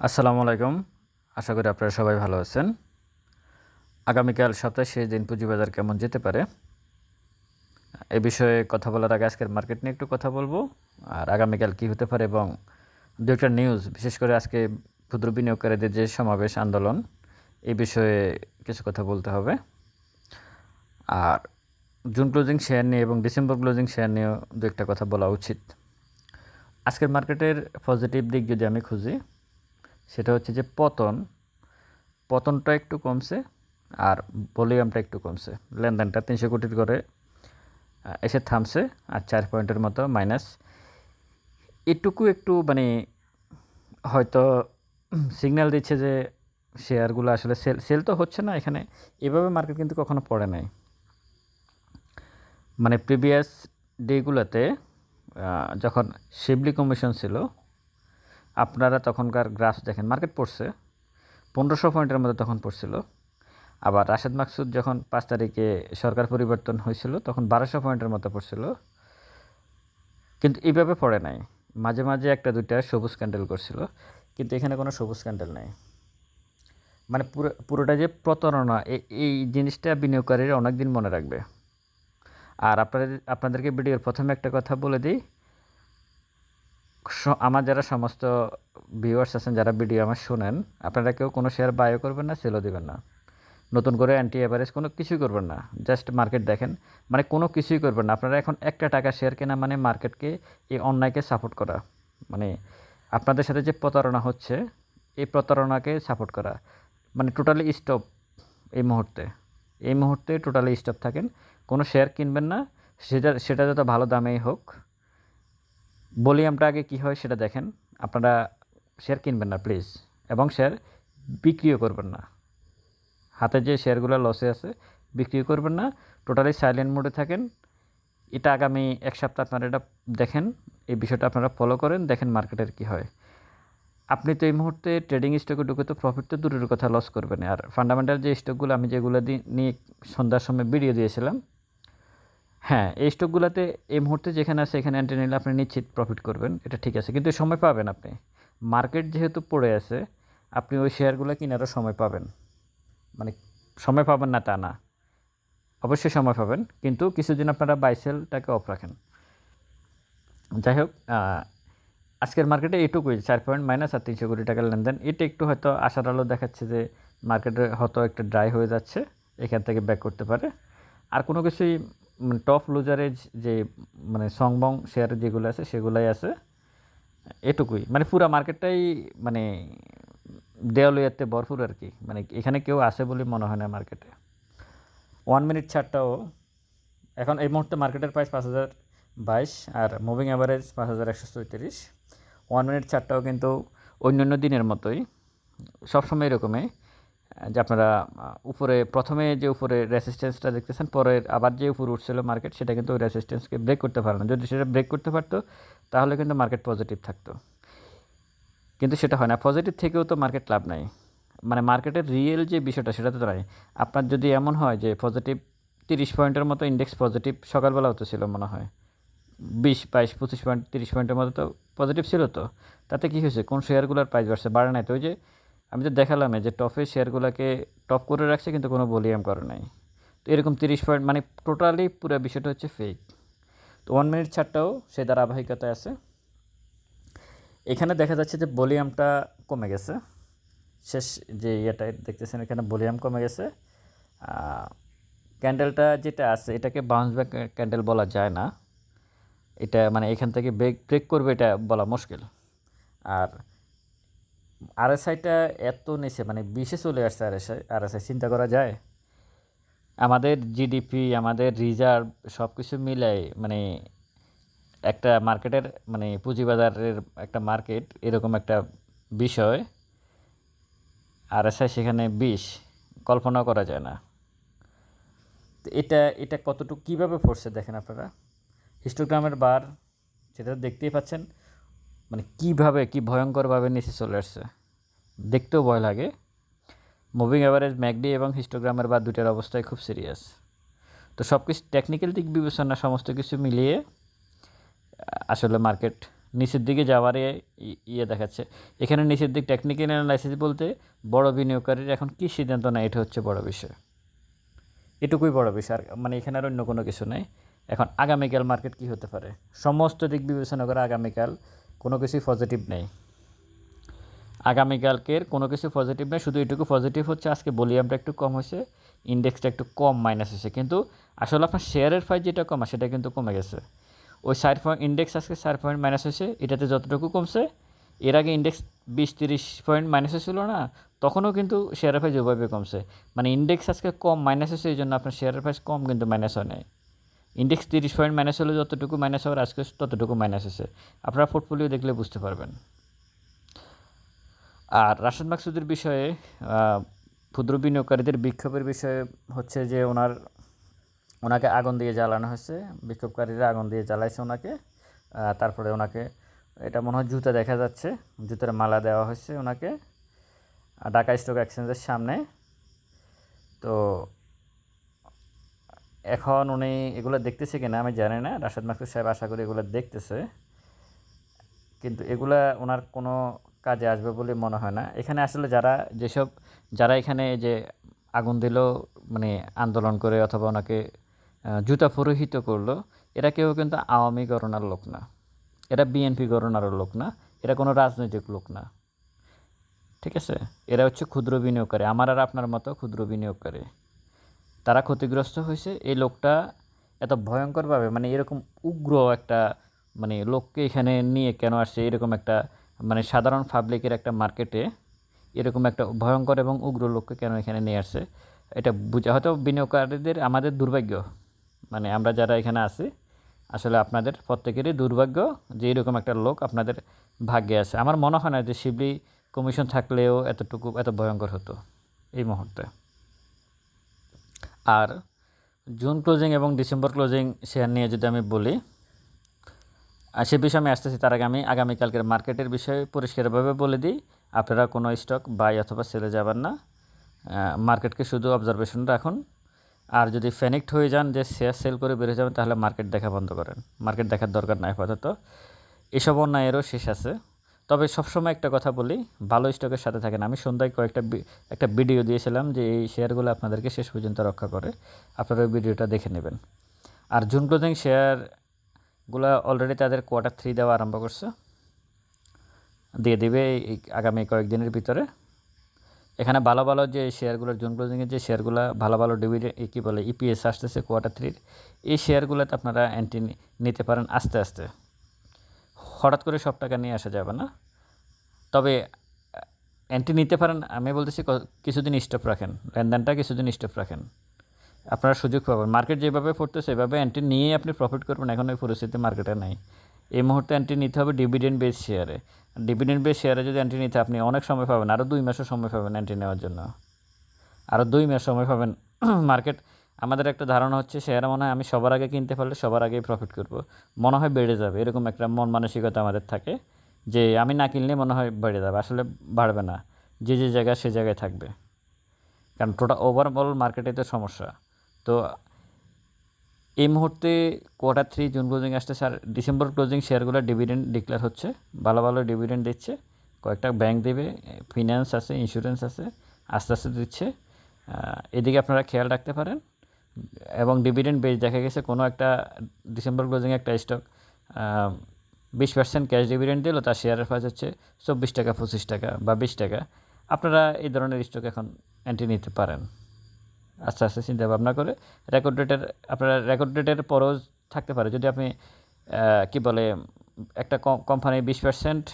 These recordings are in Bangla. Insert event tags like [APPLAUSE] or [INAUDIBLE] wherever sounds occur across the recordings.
আসসালামু আলাইকুম। আশা করি আপনারা সবাই ভালো আছেন। আগামীকাল সপ্তাহে শেষ দিন পুঁজিবাজার কেমন যেতে পারে? এ বিষয়ে কথা বলার আগে আজকের মার্কেট নিয়ে একটু কথা বলব। আর আগামীকাল কী হতে পারে এবং দু একটা নিউজ, বিশেষ করে আজকে ক্ষুদ্র বিনিয়োগকারীদের যে সমাবেশ আন্দোলন এই বিষয়ে কিছু কথা বলতে হবে। আর জুন ক্লোজিং শেয়ার নিয়ে এবং ডিসেম্বর ক্লোজিং শেয়ার নিয়েও দু একটা কথা বলা উচিত। আজকের মার্কেটের পজিটিভ দিক যদি আমি খুঁজি সেটা হচ্ছে যে পতন, পতনটা একটু কমছে আর ভলিউমটা একটু কমছে। লেনদেনটা তিনশো কোটির করে এসে থামছে আর চার পয়েন্টের মতো মাইনাস। এটুকু একটু মানে হয়তো সিগন্যাল দিচ্ছে যে শেয়ারগুলো আসলে সেল সেল তো হচ্ছে না এখানে, এভাবে মার্কেট কিন্তু কখনো পড়ে নাই। মানে প্রিভিয়াস ডেগুলোতে যখন শিবলি কমিশন ছিল আপনারা তখনকার গ্রাফ দেখেন মার্কেট পড়ছে, পনেরোশো পয়েন্টের মতো তখন পড়ছিল। আবার রাশেদ মাকসুদ যখন পাঁচ তারিখে সরকার পরিবর্তন হয়েছিল, তখন বারোশো পয়েন্টের মতো পড়ছিল। কিন্তু এইভাবে পড়ে নাই। মাঝে মাঝে একটা, দুইটা সবুজ ক্যান্ডেল করছিল, কিন্তু এখানে কোনো সবুজ ক্যান্ডেল নেই। মানে পুরো, পুরোটা যে প্রতারণা এই জিনিসটা বিনিয়োগকারীরা অনেক দিন মনে রাখবে। আর আপনাদের, আপনাদেরকে ভিডিওর প্রথমে একটা কথা বলে দিই আমার যারা সমস্ত ভিউয়ার্স আছেন, যারা ভিডিও আমার শোনেন, আপনারা কেউ কোনো শেয়ার বায়ও করবেন না সেলও দেবেন না। নতুন করে অ্যান্টি অ্যাভারেজ কোনো কিছুই করবেন না। জাস্ট মার্কেট দেখেন মানে কোনো কিছুই করবেন না। আপনারা এখন একটা টাকা শেয়ার কেনা মানে মার্কেটকে এই অন্যায়কে সাপোর্ট করা। মানে আপনাদের সাথে যে প্রতারণা হচ্ছে, এই প্রতারণাকে সাপোর্ট করা। মানে টোটালি স্টপ এই মুহূর্তে। এই মুহূর্তে টোটালি স্টপ থাকেন। কোনো শেয়ার কিনবেন না। সেটা সেটা যত ভালো দামেই হোক ভলিউমটা আগে কী হয় সেটা দেখেন। আপনারা শেয়ার কিনবেন না প্লিজ এবং শেয়ার বিক্রিও করবেন না। হাতে যে শেয়ারগুলো লসে আছে, বিক্রিও করবেন না। টোটালি সাইলেন্ট মোডে থাকেন। এটা আগামী এক সপ্তাহ আপনারা এটা দেখেন। এই বিষয়টা আপনারা ফলো করেন, দেখেন মার্কেটের কী হয়। আপনি তো এই মুহূর্তে ট্রেডিং স্টকে ঢুকে তো প্রফিট তো দূরের কথা লস করবেন আর ফান্ডামেন্টাল যে স্টকগুলো আমি যেগুলো নিয়ে সন্ধ্যার সময় ভিডিও দিয়েছিলাম হ্যাঁ এই স্টকগুলোতে এই মুহূর্তে যেখানে আছে, এখানে এন্ট্রি নিলে আপনি নিশ্চিত প্রফিট করবেন। এটা ঠিক আছে, কিন্তু সময় পাবেন আপনি। মার্কেট যেহেতু পড়ে আছে, আপনি ওই শেয়ারগুলো কেনারও সময় পাবেন। মানে সময় পাবেন না তা না। অবশ্যই সময় পাবেন, কিন্তু কিছুদিন আপনারা বাইসেলটাকে অফ রাখেন। যাই হোক আজকের মার্কেটে এইটুকুই, চার পয়েন্ট মাইনাস আর তিনশো কোটি টাকার লেনদেন। এটা একটু হয়তো আশার আলো দেখাচ্ছে যে মার্কেটে হয়তো একটা ড্রাই হয়ে যাচ্ছে, এখান থেকে ব্যাক করতে পারে। আর কোনো কিছুই টপ লুজারের যে মানে সংবং শেয়ার যেগুলো আছে, সেগুলাই আছে। এটুকুই। মানে পুরা মার্কেটটাই মানে দেওয়ালিয়াতে ভরপুর আর কি। মানে এখানে কেউ আসে বলে মনে হয় না মার্কেটে ওয়ান মিনিট ছাড়টাও, এখন এই মুহূর্তে মার্কেটের প্রাইস পাঁচ হাজার বাইশ আর মুভিং অ্যাভারেজ পাঁচ হাজার একশো চৌত্রিশ ওয়ান মিনিট ছাড়টাও কিন্তু অন্যান্য দিনের মতোই। সবসময় এরকমই। যে আপনারা উপরে প্রথমে যে উপরে রেসিস্ট্যান্সটা দেখতেছেন পরে আবার যে উপরে উঠছিল মার্কেট সেটা কিন্তু ওই রেসিস্ট্যান্সকে ব্রেক করতে পারে না। যদি সেটা ব্রেক করতে পারতো, তাহলে কিন্তু মার্কেট পজিটিভ থাকতো। কিন্তু সেটা হয় না। পজিটিভ থেকেও তো মার্কেট লাভ নাই। মানে মার্কেটের রিয়েল যে বিষয়টা, সেটা তো নাই আপনার যদি এমন হয় যে পজিটিভ তিরিশ পয়েন্টের মতো ইন্ডেক্স পজিটিভ সকালবেলাও তো ছিল মনে হয়, বিশ, বাইশ, পঁচিশ পয়েন্ট, তিরিশ পয়েন্টের মতো তো পজিটিভ ছিল তো। তাতে কী হয়েছে? কোন শেয়ারগুলোর প্রাইস বাড়ছে? বাড়ে নাই। তো ওই যে আমি তো দেখালাম যে টপে শেয়ারগুলোকে টপ করে রাখছে, কিন্তু কোনো ভলিউম করে নাই। তো এরকম তিরিশ পয়েন্ট মানে টোটালি পুরো বিষয়টা হচ্ছে ফেক তো ওয়ান মিনিট ছাড়টাও সে ধারাবাহিকতায় আছে। এখানে দেখা যাচ্ছে যে ভলিউমটা কমে গেছে। শেষ যে ইয়েটা দেখতেছেন, এখানে ভলিউম কমে গেছে। ক্যান্ডেলটা যেটা আছে, এটাকে বাউন্স ব্যাক ক্যান্ডেল বলা যায় না। এটা মানে এখান থেকে ব্রেক ব্রেক করবে এটা বলা মুশকিল। আর আরএসআইটা এত নিচে মানে বিশে চলে আসছে আরএসআই আরএসআই চিন্তা করা যায়? আমাদের জিডিপি আমাদের রিজার্ভ সব কিছু মিলাই মানে একটা মার্কেটের মানে পুঁজিবাজারের একটা মার্কেট এরকম একটা বিষয় আরএসআই সেখানে বিশ, কল্পনাও করা যায় না। এটা এটা কতটুকু, কীভাবে পড়ছে দেখেন আপনারা? হিস্টোগ্রামের বার যেটা দেখতেই পাচ্ছেন মানে কীভাবে, কী ভয়ঙ্করভাবে নিচে চলে আসছে। দেখতেও ভয় লাগে। মুভিং অ্যাভারেজ ম্যাকডি এবং হিস্টোগ্রামের বা দুটার অবস্থায় খুব সিরিয়াস তো সব কিছু টেকনিক্যাল দিক বিবেচনা, সমস্ত কিছু মিলিয়ে আসলে মার্কেট নিচের দিকে যাওয়ার এ- ই- ইয়ে দেখাচ্ছে। এখানে নিচের দিক টেকনিক্যাল অ্যানালাইসিস বলতে বড় বিনিয়োগকারীর এখন কী সিদ্ধান্ত নেয়, এটা হচ্ছে বড় বিষয়। এটুকুই বড় বিষয়, আর মানে এখানে আর অন্য কোনো কিছু নেই। এখন আগামীকাল মার্কেট কী হতে পারে? সমস্ত দিক বিবেচনা করে আগামীকাল কোনো কিছুই পজিটিভ নেই। আগামীকালকের কোনো কিছু পজিটিভ নেই, শুধু এটুকু পজিটিভ হচ্ছে, আজকে ভলিউমটা একটু কম হয়েছে ইন্ডেক্সটা একটু কম মাইনাস হয়েছে। কিন্তু আসলে আপনার শেয়ারের ফাইজ যেটা কমা সেটা কিন্তু কমে গেছে। ওই চার পয়েন্ট ইন্ডেক্স আজকে চার পয়েন্ট মাইনাস হয়েছে, এটাতে যতটুকু কমছে, এর আগে ইন্ডেক্স বিশ তিরিশ পয়েন্ট মাইনাস হয়েছিল না, তখনও কিন্তু শেয়ারের প্রাইস ওইভাবে কমছে। মানে ইন্ডেক্স আজকে কম মাইনাস হয়েছে, এই জন্য আপনার শেয়ারের প্রাইস কম কিন্তু মাইনাস হয় নাই। ইন্ডেক্স তিরিশ পয়েন্ট মাইনাস হলে যতটুকু মাইনাস হওয়ার আজকে ততটুকু মাইনাস আছে। আপনারা পোর্টফোলিও দেখলে বুঝতে পারবেন। আর রাশেদ মাকসুদের বিষয়ে ক্ষুদ্র বিনিয়োগকারীদের বিক্ষোভের বিষয়ে হচ্ছে যে ওনার, ওনাকে আগুন দিয়ে জ্বালানো হয়েছে। বিক্ষোভকারীরা আগুন দিয়ে জ্বালাইছে ওনাকে। তারপরে ওনাকে, এটা মনে হয় জুতা দেখা যাচ্ছে। জুতার মালা দেওয়া হয়েছে ওনাকে। ঢাকা স্টক এক্সচেঞ্জের সামনে। তো এখন উনি এগুলো দেখতেছে কিনা আমি জানি না, রাশেদ মাকসুদ সাহেব আশা করি এগুলো দেখতেছে। কিন্তু এগুলা ওনার কোনো কাজে আসবে বলে মনে হয় না। এখানে আসলে যারা, যেসব যারা এখানে যে আগুন দিল মানে আন্দোলন করে অথবা ওনাকে জুতা পুরোহিত করল, এরা কেউ কিন্তু আওয়ামী গণনার লোক না। এরা বিএনপি গণনার লোক না, এরা কোনো রাজনৈতিক লোক না। ঠিক আছে? এরা হচ্ছে ক্ষুদ্র বিনিয়োগকারী। আমার আর আপনার মতো ক্ষুদ্র বিনিয়োগকারী। তারা ক্ষতিগ্রস্ত হয়েছে। এই লোকটা এত ভয়ঙ্করভাবে মানে এরকম উগ্র একটা মানে লোককে এখানে নিয়ে কেন আসছে, এরকম একটা মানে সাধারণ পাবলিকের একটা মার্কেটে এরকম একটা ভয়ঙ্কর এবং উগ্র লোককে কেন এখানে নিয়ে আসছে? এটা বুঝা, হয়তো বিনিয়োগকারীদের আমাদের দুর্ভাগ্য। মানে আমরা যারা এখানে আছি, আসলে আপনাদের প্রত্যেকেরই দুর্ভাগ্য যে এরকম একটা লোক আপনাদের ভাগ্যে আছে। আমার মনে হয় না যে শিবলি কমিশন থাকলেও এতটুকু, এত ভয়ঙ্কর হতো এই মুহূর্তে। আর জুন ক্লোজিং এবং ডিসেম্বর ক্লোজিং শেয়ার নিয়ে যদি আমি বলি সে বিষয়ে আমি আসতেছি, তার আগে আমি আগামীকালকের মার্কেটের বিষয়ে পরিষ্কারভাবে বলে দিই, আপনারা কোনো স্টক বাই অথবা সেলে যাবেন না। মার্কেটকে শুধু অবজারভেশন রাখুন। আর যদি ফ্যানিক্ট হয়ে যান যে শেয়ার সেল করে বেরিয়ে যাবেন, তাহলে মার্কেট দেখা বন্ধ করেন। মার্কেট দেখার দরকার নাই, আপাতত। এসব অন্যায়েরও শেষ আছে। তবে সবসময় একটা কথা বলি, ভালো স্টকের সাথে থাকেন। আমি সন্ধ্যায় কয়েকটা একটা ভিডিও দিয়েছিলাম যে এই শেয়ারগুলো আপনাদেরকে শেষ পর্যন্ত রক্ষা করে। আপনারা ভিডিওটা দেখে নেবেন। আর জুন ক্লোজিং শেয়ারগুলো অলরেডি তাদের কোয়ার্টার থ্রি দেওয়া আরম্ভ করছে। দিয়ে দেবে আগামী কয়েকদিনের ভিতরে। এখানে ভালো ভালো যে শেয়ারগুলো, জুন ক্লোজিংয়ের যে শেয়ারগুলো, ভালো ভালো ডিভিডেন্ড কী বলে ইপিএস আসতেছে কোয়ার্টার থ্রির এই শেয়ারগুলোতে আপনারা অ্যান্টি নিতে পারেন আস্তে আস্তে। হঠাৎ করে সব টাকা নিয়ে আসা যাবে না। তবে অ্যান্টি নিতে পারেন, আমি বলতেছি কিছুদিন স্টপ রাখেন। লেনদেনটা কিছুদিন স্টপ রাখেন। আপনারা সুযোগ পাবেন। মার্কেট যেভাবে পড়তে সেভাবে অ্যান্টি নিয়ে আপনি প্রফিট করবেন। এখন ওই পরিস্থিতি মার্কেটে নাই। এই মুহূর্তে অ্যান্টি নিতে হবে ডিভিডেন্ড বেস শেয়ারে ডিভিডেন্ড বেস শেয়ারে যদি অ্যান্টি নিতে আপনি অনেক সময় পাবেন আরও দুই মাসও সময় পাবেন অ্যান্টি নেওয়ার জন্য। আরও দুই মাস সময় পাবেন [CLEARS THROAT] মার্কেট আমাদের একটা ধারণা হচ্ছে শেয়ার মনে হয় আমি সবার আগে কিনতে পারলে সবার আগেই প্রফিট করব। মনে হয় বেড়ে যাবে, এরকম একটা মন মানসিকতা আমাদের থাকে যে আমি না কিনলে মনে হয় বেড়ে যাবে, আসলে বাড়বে না, যে যে জায়গায় সে জায়গায় থাকবে। কারণ টোটাল ওভারঅল মার্কেটে তো সমস্যা। তো এই মুহূর্তে কোয়ার্টার থ্রি জুন ক্লোজিং আসতে স্যার ডিসেম্বর ক্লোজিং শেয়ারগুলো ডিভিডেন্ড ডিক্লেয়ার হচ্ছে, ভালো ভালো ডিভিডেন্ড দিচ্ছে, কয়েকটা ব্যাংক দেবে ফিনান্স আছে ইন্স্যুরেন্স আছে, আস্তে আস্তে দিচ্ছে। এদিকে আপনারা খেয়াল রাখতে পারেন এবং ডিভিডেন্ড বেশ দেখা গেছে কোনো একটা ডিসেম্বর ক্লোজিং একটা স্টক বিশ পার্সেন্ট ক্যাশ ডিভিডেন্ড দিল, তার শেয়ারের প্রাইস হচ্ছে চব্বিশ টাকা, পঁচিশ টাকা বা বিশ টাকা। আপনারা এই ধরনের স্টক এখন এন্ট্রি নিতে পারেন। আস্তে আস্তে চিন্তা ভাবনা করে রেকর্ড ডেটের আপনারা রেকর্ড ডেটের পরেও থাকতে পারে। যদি আপনি কি বলে, একটা কোম্পানি বিশ পার্সেন্ট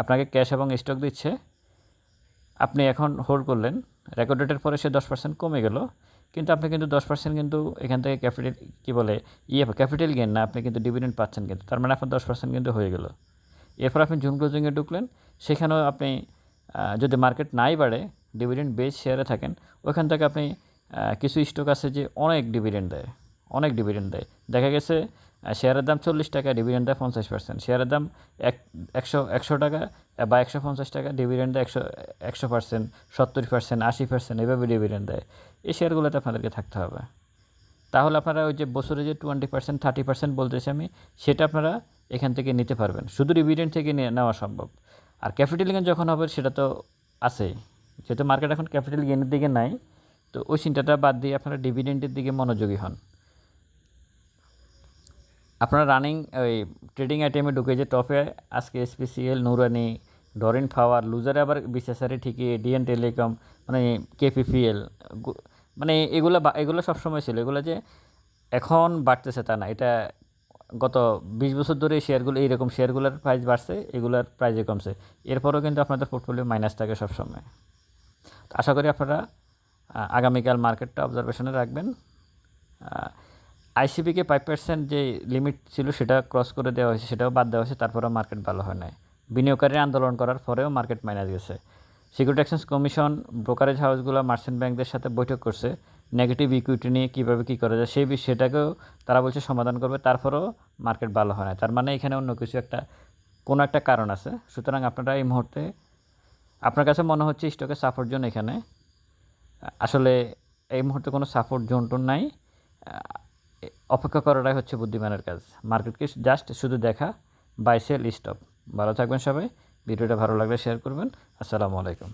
আপনাকে ক্যাশ এবং স্টক দিচ্ছে, আপনি এখন হোল্ড করলেন রেকর্ড ডেটের পরে সে দশ পার্সেন্ট কমে গেল কিন্তু আপনি কিন্তু দশ পার্সেন্ট কিন্তু এখান থেকে ক্যাপিটাল কী বলে ইয়ে ক্যাপিটাল গেন না, আপনি কিন্তু ডিভিডেন্ড পাচ্ছেন কিন্তু। তার মানে আপনার দশ পার্সেন্ট কিন্তু হয়ে গেলো। এরপর আপনি জুন ক্লোজিংয়ে ঢুকলেন, সেখানেও আপনি যদি মার্কেট নাই বাড়ে ডিভিডেন্ড বেস শেয়ারে থাকেন, ওখান থেকে আপনি কিছু স্টক আছে যে অনেক ডিভিডেন্ড দেয়, অনেক ডিভিডেন্ড দেয়। দেখা গেছে আহ, শেয়ারের দাম চল্লিশ টাকা ডিভিডেন্ড দেয় পঞ্চাশ পার্সেন্ট শেয়ারের দাম এক একশো একশো টাকা বা একশো পঞ্চাশ টাকা ডিভিডেন্ড একশো একশো পার্সেন্ট সত্তর পার্সেন্ট আশি পার্সেন্ট এভাবে ডিভিডেন্ড দেয়। এই শেয়ারগুলোতে আপনাদেরকে থাকতে হবে। তাহলে আপনারা ওই যে বছরে যে টোয়েন্টি পার্সেন্ট থার্টি পার্সেন্ট বলতেছি আমি সেটা আপনারা এখান থেকে নিতে পারবেন। শুধু ডিভিডেন্ড থেকে নিয়ে- নেওয়া সম্ভব। আর ক্যাপিটাল গেন যখন হবে সেটা তো আছেই। যেহেতু মার্কেট এখন ক্যাপিটাল গেনের দিকে নাই তো ওই চিন্তাটা বাদ দিয়ে আপনারা ডিভিডেন্টের দিকে মনোযোগী হন। আপনারা রানিং ওই ট্রেডিং আইটেমে ঢুকে যে টপে আজকে এসপিসিএল নুরানি, ডরিন পাওয়ার লুজারে আবার বিশেষারি ঠিকই ডিএন টেলিকম মানে কেপিপিএল মানে এগুলো এগুলো সবসময় ছিল। এগুলো যে এখন বাড়তেছে তা না। এটা গত বিশ বছর ধরে শেয়ারগুলো এইরকম শেয়ারগুলোর প্রাইস বাড়ছে, এগুলোর প্রাইসে কমছে। এরপরেও কিন্তু আপনাদের পোর্টফোলিও মাইনাস থাকে সবসময়। আশা করি আপনারা আগামীকাল মার্কেটটা অবজারভেশনে রাখবেন। আইসিপিকে ফাইভ পার্সেন্ট যে লিমিট ছিল সেটা ক্রস করে দেওয়া হয়েছে, সেটাও বাদ দেওয়া হয়েছে, তারপরেও মার্কেট ভালো হয় নাই। বিনিয়োগকারী আন্দোলন করার পরেও মার্কেট মাইনাস গেছে। সিকিউরিটি এক্সচেঞ্জ কমিশন ব্রোকারেজ হাউসগুলো মার্চেন্ট ব্যাংকদের সাথে বৈঠক করছে নেগেটিভ ইকুইটি নিয়ে কীভাবে কী করা যায়, সেই সেটাকেও তারা বলছে সমাধান করবে, তারপরেও মার্কেট ভালো হয় না তার মানে এখানে অন্য কিছু একটা, কোনো একটা কারণ আছে। সুতরাং আপনারা এই মুহূর্তে, আপনার কাছে মনে হচ্ছে স্টকে সাপোর্ট জোন এখানে। আসলে এই মুহূর্তে কোনো সাপোর্ট জোন টোন নাই। অপেক্ষা করাটাই হচ্ছে বুদ্ধিমানের কাজ। মার্কেটকে জাস্ট শুধু দেখা বাই সেল স্টপ ভালো থাকবেন সবাই। ভিডিওটা ভালো লাগলে শেয়ার করবেন। আসসালামু আলাইকুম।